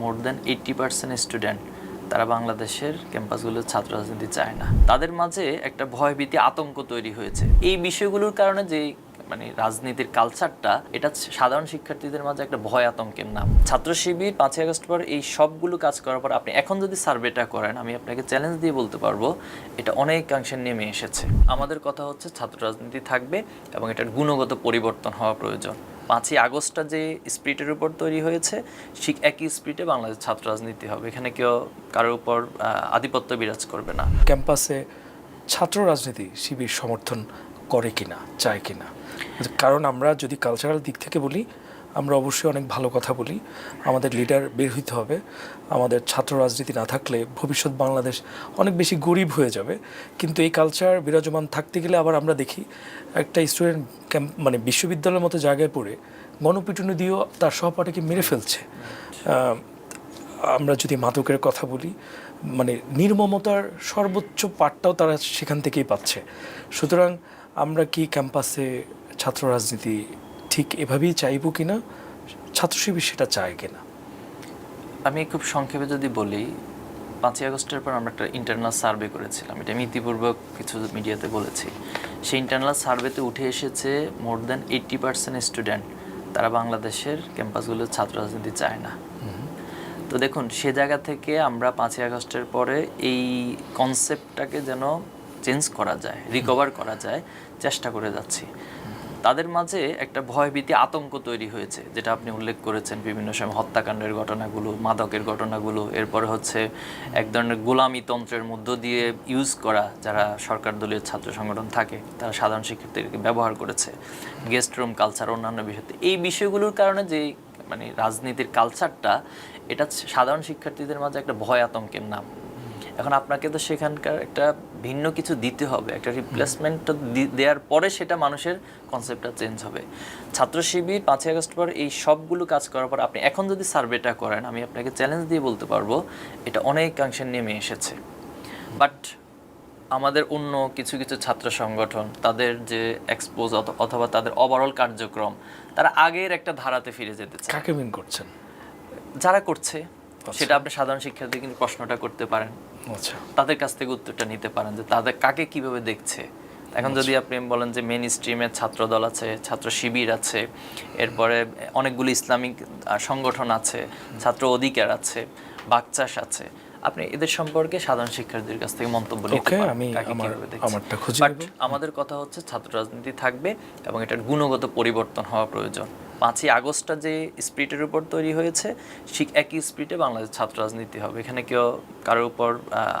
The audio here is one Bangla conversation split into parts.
More than eighty percent student তারা বাংলাদেশের ক্যাম্পাসগুলোর ছাত্র রাজনীতি চায় না। তাদের মাঝে একটা ভয়ভীতি, আতঙ্ক তৈরি হয়েছে। এই বিষয়গুলোর কারণে যে মানে রাজনীতির কালচারটা এটা সাধারণ শিক্ষার্থীদের মাঝে একটা ভয় আতঙ্কের নাম। ছাত্র শিবির পাঁচই আগস্ট পর এই সবগুলো কাজ করার পর আপনি এখন যদি সার্ভেটা করেন, আমি আপনাকে চ্যালেঞ্জ দিয়ে বলতে পারব, এটা অনেকাংশে নেমে এসেছে। আমাদের কথা হচ্ছে ছাত্র রাজনীতি থাকবে এবং এটার গুণগত পরিবর্তন হওয়া প্রয়োজন। পাঁচই আগস্টটা যে স্পিরিটের উপর তৈরি হয়েছে, ঠিক একই স্পিরিটে বাংলাদেশ ছাত্র রাজনীতি হবে। এখানে কেউ কারোর উপর আধিপত্য বিরাজ করবে না। ক্যাম্পাসে ছাত্র রাজনীতি শিবির সমর্থন করে কিনা, চায় কিনা? কারণ আমরা যদি কালচারাল দিক থেকে বলি আমরা অবশ্যই অনেক ভালো কথা বলি। আমাদের লিডার বের হইতে হবে। আমাদের ছাত্র রাজনীতি না থাকলে ভবিষ্যৎ বাংলাদেশ অনেক বেশি গরিব হয়ে যাবে। কিন্তু এই কালচার বিরাজমান থাকতে গেলে আবার আমরা দেখি, একটা স্টুডেন্ট ক্যাম্প মানে বিশ্ববিদ্যালয়ের মতো জায়গায় পড়ে গণপিটুনি দিয়েও তার সহপাঠীকে মেরে ফেলছে। আমরা যদি মাদকের কথা বলি মানে নির্মমতার সর্বোচ্চ পাঠটাও তারা সেখান থেকেই পাচ্ছে। সুতরাং আমরা কি ক্যাম্পাসে ছাত্র রাজনীতি ঠিক এভাবেই চাইব কিনা? ছাত্র শিবির সেটা চায় কিনা? আমি খুব সংক্ষেপে যদি বলি পাঁচই আগস্টের পর আমরা একটা ইন্টারনাল সার্ভে করেছিলাম। এটা আমি ইতিপূর্বে কিছু মিডিয়াতে বলেছি। সেই ইন্টারনাল সার্ভেতে উঠে এসেছে more than eighty percent student তারা বাংলাদেশের ক্যাম্পাসগুলোর ছাত্র রাজনীতি চায় না। তো দেখুন সে জায়গা থেকে আমরা পাঁচই আগস্টের পরে এই কনসেপ্টটাকে যেন চেঞ্জ করা যায় রিকভার করা যায় চেষ্টা করে যাচ্ছি। তাদের মাঝে একটা ভয়ভীতি আতঙ্ক তৈরি হয়েছে, যেটা আপনি উল্লেখ করেছেন বিভিন্ন সময় হত্যাকাণ্ডের ঘটনাগুলো, মাদকের ঘটনাগুলো, এরপরে হচ্ছে এক ধরনের গোলামি তন্ত্রের মধ্য দিয়ে ইউজ করা যারা সরকার দলীয় ছাত্র সংগঠন থাকে, তারা সাধারণ শিক্ষার্থীদেরকে ব্যবহার করেছে। গেস্ট রুম কালচার অন্যান্য বিষয়তে এই বিষয়গুলোর কারণে যে মানে রাজনীতির কালচারটা এটা সাধারণ শিক্ষার্থীদের মাঝে একটা ভয় আতঙ্কের নাম। এখন আপনাকে তো সেখানকার একটা ভিন্ন কিছু দিতে হবে একটা রিপ্লেসমেন্ট দেওয়ার পরে সেটা মানুষের কনসেপ্টটা চেঞ্জ হবে। ছাত্র শিবির পাঁচই আগস্ট পর এই সবগুলো কাজ করার পর আপনি এখন যদি সার্ভেটা করেন আমি আপনাকে চ্যালেঞ্জ দিয়ে বলতে পারব এটা অনেকাংশে নেমে এসেছে। বাট আমাদের অন্য কিছু কিছু ছাত্র সংগঠন তাদের যে এক্সপোজ অথবা তাদের ওভারঅল কার্যক্রম তারা আগের একটা ধারাতে ফিরে যেতে চায়। কাকে মিন করছেন? যারা করছে সেটা আপনি সাধারণ শিক্ষার্থী কিন্তু প্রশ্নটা করতে পারেন। আচ্ছা তাদের কাছ থেকে উত্তরটা নিতে পারেন যে তাদের কাকে কীভাবে দেখছে। এখন যদি আপনি বলেন যে মেন স্ট্রিমের ছাত্র দল আছে ছাত্র শিবির আছে এরপরে অনেকগুলো ইসলামিক সংগঠন আছে ছাত্র অধিকার আছে বাকচাষ আছে আপনি এদের সম্পর্কে সাধারণ শিক্ষার্থীদের কাছ থেকে মন্তব্য নিতে পারেন আমি। আমারটা খুঁজে আমাদের কথা হচ্ছে ছাত্র রাজনীতি থাকবে এবং এটার গুণগত পরিবর্তন হওয়া প্রয়োজন। পাঁচই আগস্টটা যে স্পিরিটের উপর তৈরি হয়েছে, ঠিক একই স্পিরিটে বাংলাদেশ ছাত্র রাজনীতি হবে। এখানে কেউ কারোর উপর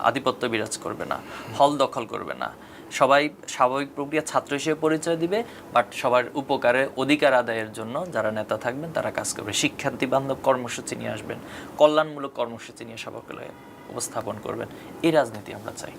আধিপত্য বিরাজ করবে না, হল দখল করবে না। সবাই স্বাভাবিক প্রক্রিয়া ছাত্র হিসেবে পরিচয় দিবে, বাট সবার উপকারে অধিকার আদায়ের জন্য যারা নেতা থাকবেন, তারা কাজ করবে। শিক্ষার্থী বান্ধব কর্মসূচি নিয়ে আসবেন, কল্যাণমূলক কর্মসূচি নিয়ে সবাইকে উপস্থাপন করবেন। এই রাজনীতি আমরা চাই।